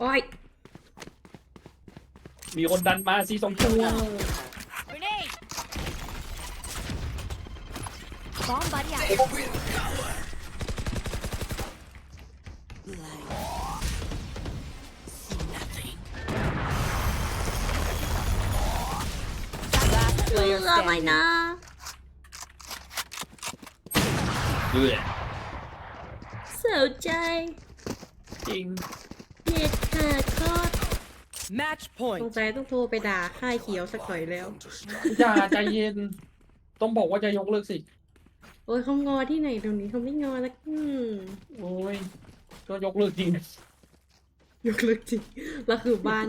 โอ้ยมีคนดันมาสีชมพู Grenade! Bomb buddy out. Last เอ player อไม่ standing. นะเลือด เสียใจจริงเน็ตขาดคอด Match สง point. สัยต้องโทรไปด่าค่ายเขียวสักหน่อยแล้ว อย่าใจเย็น ต้องบอกว่าจะยกเลิกสิ โอ้ยเขางอที่ไหนตรงนี้เขาไม่งอแล้วอืมโอ้ย ก็ยกเลิกจริง ยกเลิกจริงแล้วคือบ้าน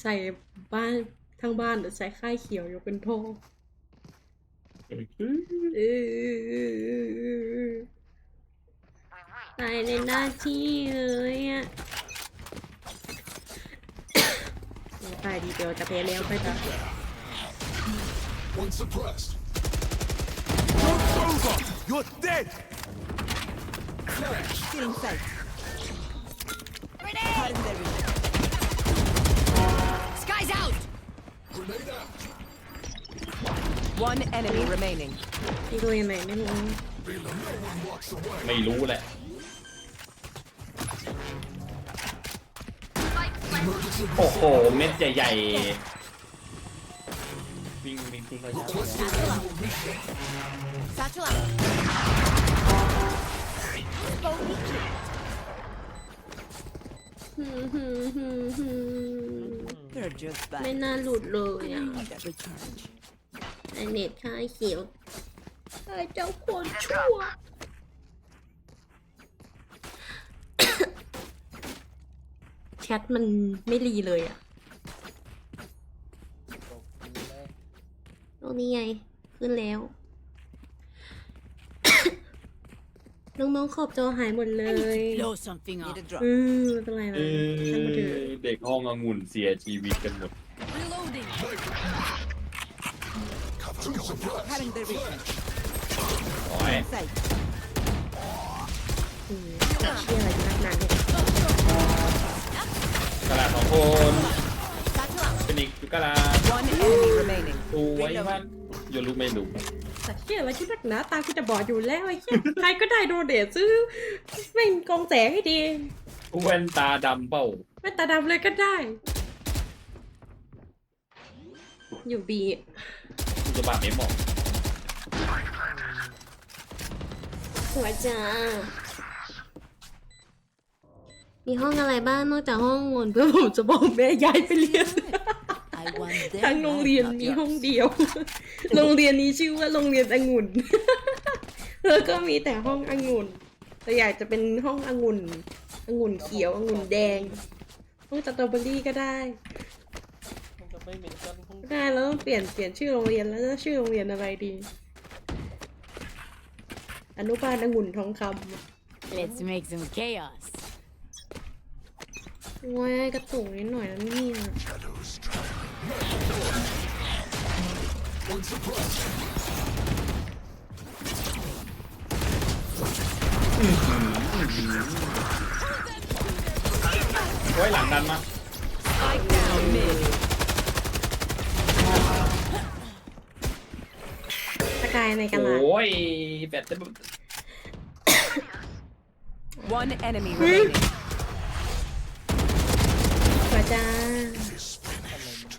ใส่บ้านทั้งบ้านเดี๋ยวใช้ค่ายเขียวยกเป็นโทษเออ ตายในหน้าที่เลยอะตายดีเดียวจะแพ้แล้วไปจ้ะ One suppressed. Joke's over! You're dead! Feeling sight. Grenade! Cutting their vision. Sky's out! Grenade out. One enemy remaining. ที่ดูยังไงไม่รู้ Below no one walks away. ไม่รู้แหละ โอ้โห เม็ดใหญ่ๆวิ่งวิ่งขึ้นระยะ Satchel out. Bogey kill. ฮึมฮึมฮึมฮึม You're just ไม่ bad. น่าหลุดเลยอะ That recharge. ไอเน็ตค่ายเขียวไอเจ้าคนชั่ว แชทมันไม่รีเลยอะตรงนี้ไง ขึ้นแล้ว น้องๆขอบจอหายหมดเลย Blow something Need up. a drop. อืมไม่เป็นไรเอนะช่างมันเถอะอเด็กห้ององุ่นเสียชีวิตกันหมด Reloading. Two suppressed. Cutting their vision. โอ้ย Sight. อืมเชื่ออะไรนักหนาเนี่ย กระดาษสองคน Satchel out. เป็นอีกกระดาษ One enemy remaining. ดูไว้มันโยรู้ไม่รู้แต่เชื่ออะไรที่นักหนาตากูจะบอดอยู่แล้วไอ้เหี้ย ใครก็ได้โดเดทซื้อเป็นกองแสงให้ดีแว่นตาดำเปล่าไม่ตาดำเลยก็ได้ อยู่บีคุณจะบาดไม่เหมาะสวยจ้า มีห้องอะไรบ้างนอกจากห้องวนเพื่อผมจะบอกแม่ย้ายไปเรียน I want their ทั้งโรง life, เรียน not มีห้อง yours. เดียว โรงเรียนนี้ชื่อว่าโรงเรียนองุ่น แล้วก็มีแต่ห้ององุ่น แต่อยากจะเป็นห้ององุ่นองุ่นเขียวองุ่นแดง ห้องสตรอเบอรี่ก็ได้ได้แล้วต้องเปลี่ยนเปลี่ยนชื่อโรงเรียนแล้วจะชื่อโรงเรียนอะไรดี อนุบาลองุ่นทองคำ Let's make some chaos. โอ้ยกระตุกนิดหน่อยนะเนี่ย Shadows traveling. One suppressed. ไว้หลังดันมา Spike down mid. สกายในกระลาดโอ้ยแบตจะ One enemy remaining. สวยจ้า Is finished.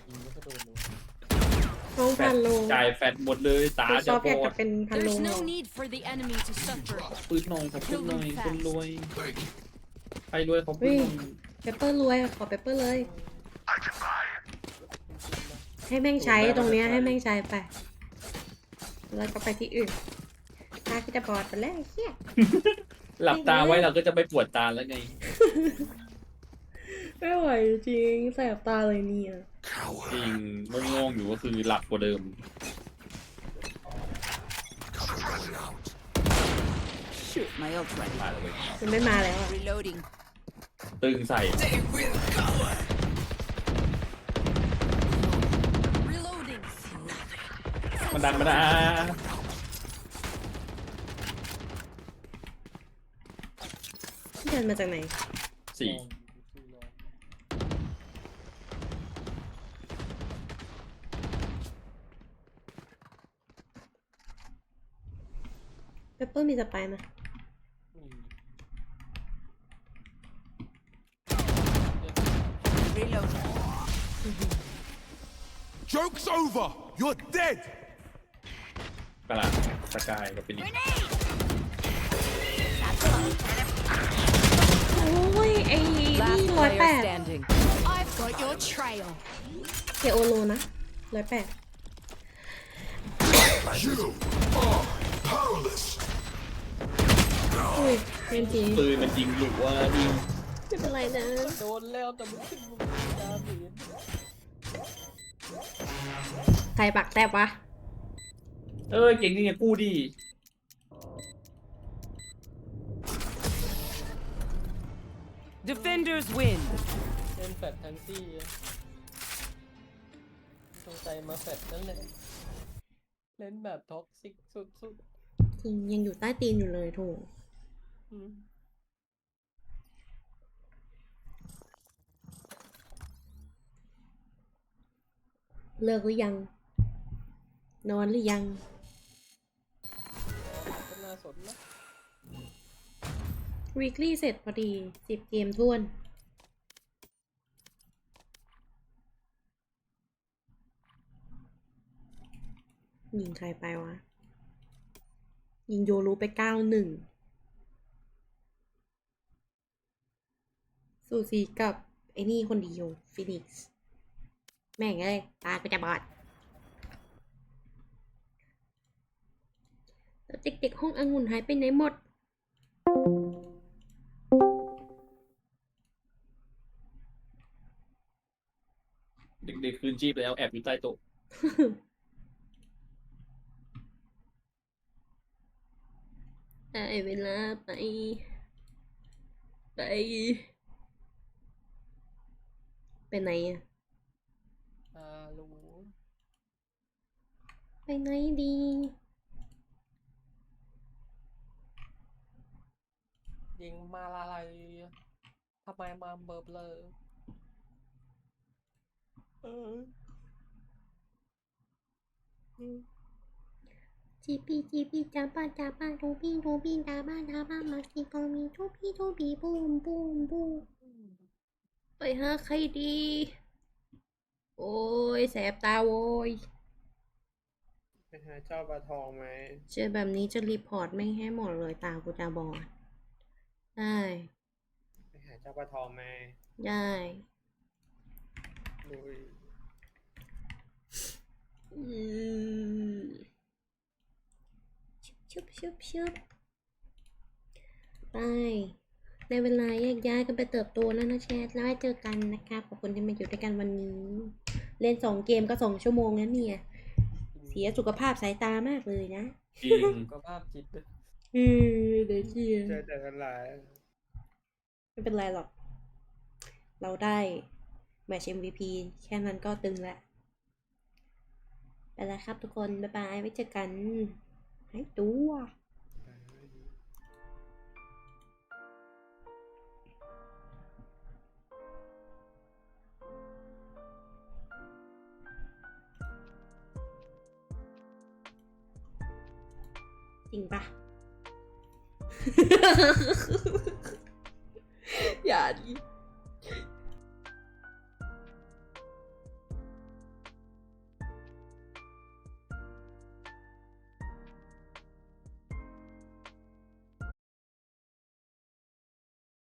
ห้องแฟพัดนโลจ่ายแฟดหมดเลยตาชจะอบบอยากอจะดเป็นพันโล There's no need for the enemy to suffer. ปืนหน่อยขอปืนหน่อยคนรวย Thank you. ใครรวยขอปืนหน่อยเปเปอร์รวยอะขอเปเปอร์เลย ให้แม่งใช้ตรงเนี้ยให้แม่งใช้ไปแล้วก็ไปที่อื่นตาก็จะบอดไปแล้วไอ้เหี้ยหลับตาไว้เราก็จะไม่ปวดตาแล้วไง ไม่ไหวจริงแสบตาเลยเนี่ย Coward. จริงงงๆอยู่ก็คือหลับกว่าเดิม Cover going out. Shoot, my ult ready. มาเลยมันไม่มาแล้วอะ Reloading. ตึงใส่ Reloading. มันดันมานะมเดินมาจากไหนสี่ เปปเปอร์มีสไปร์ไหม Reloading. Joke's over. You're dead. กระลาสกายกับฟินิกซ์โอ้ย ไอ้นี่ Last ร้อยแป player ด standing. I've got your trail. เคโอโลนะร้อยแปด You are powerless. อุ้ยเป็นทีปืนมันยิงหลุว่ายิงไม่เป็นไรนะโดนแล้วแต่มันขึ้นมาดาเมจใครปักแทบวะ เอ้ยเก่งนี่ไงกู้ดี Defenders win. เล่นแฟดทั้งที่สงใจมาแฟดนั่นแหละเล่นแบบท็อกซิกสุดจริงยังอยู่ใต้ตีนอยู่เลยโถูกๆอืม เลิกหรือยัง นอนหรือยังก็น่าสนนะ weekly เสร็จพอดีสิบเกมท้วนยิงใครไปวะ ยิงโยรู้ไปเก้าหนึ่ง สูสีกับ ไอ้นี่คนเดียวฟินิกซ์แม่งเอ้ยตาก็จะบอดแล้วเด็กๆห้ององุ่นหายไปไหนหมด เด็กๆคืนชีพแล้วแอบอยู่ใต้โต๊ะได้เวลาไป ไป ไปไหนอะอ่ารู้ไปไหนดี ยิงมาลาลายทำไมมาเบิร์บเลยเอออืมจีปีจีปีจ้าป้าจ้าป้าโทบี้โทบี้ดาบ้าดาบ้ามาสิโตมีโทบี้โทบี้บูมบูมบูม ไปหาใครดี โอ้ยแสบตาโว้ยไปหาเจ้าปลาทองไหมเจอแบบนี้จะรีพอร์ตไม่งให้หมดเลยตากูจะบอดได้ไปหาเจ้าปลาทองไหมได้ลุยอืมชุบชุบชุบไป ในเวลาแยกย้ายกันไปเติบโตแล้วนะแชทแล้วไว้เจอกันนะครับขอบคุณที่มาอยู่ด้วยกันวันนี้ เล่นสองเกมก็สองชั่วโมงแล้วเนี่ย เสียสุขภาพสายตามากเลยนะ จริง สุขภาพจิตด้วยอืมเดี๋ยวเชียเจอแต่ทั้งหลายไม่เป็นไรหรอก เราได้แมตช์ MVP แค่นั้นก็ตึงแล้วไปแล้วครับทุกคน บ๊ายบาย ไว้เจอกันหายตัว จริงปะอย่าดิ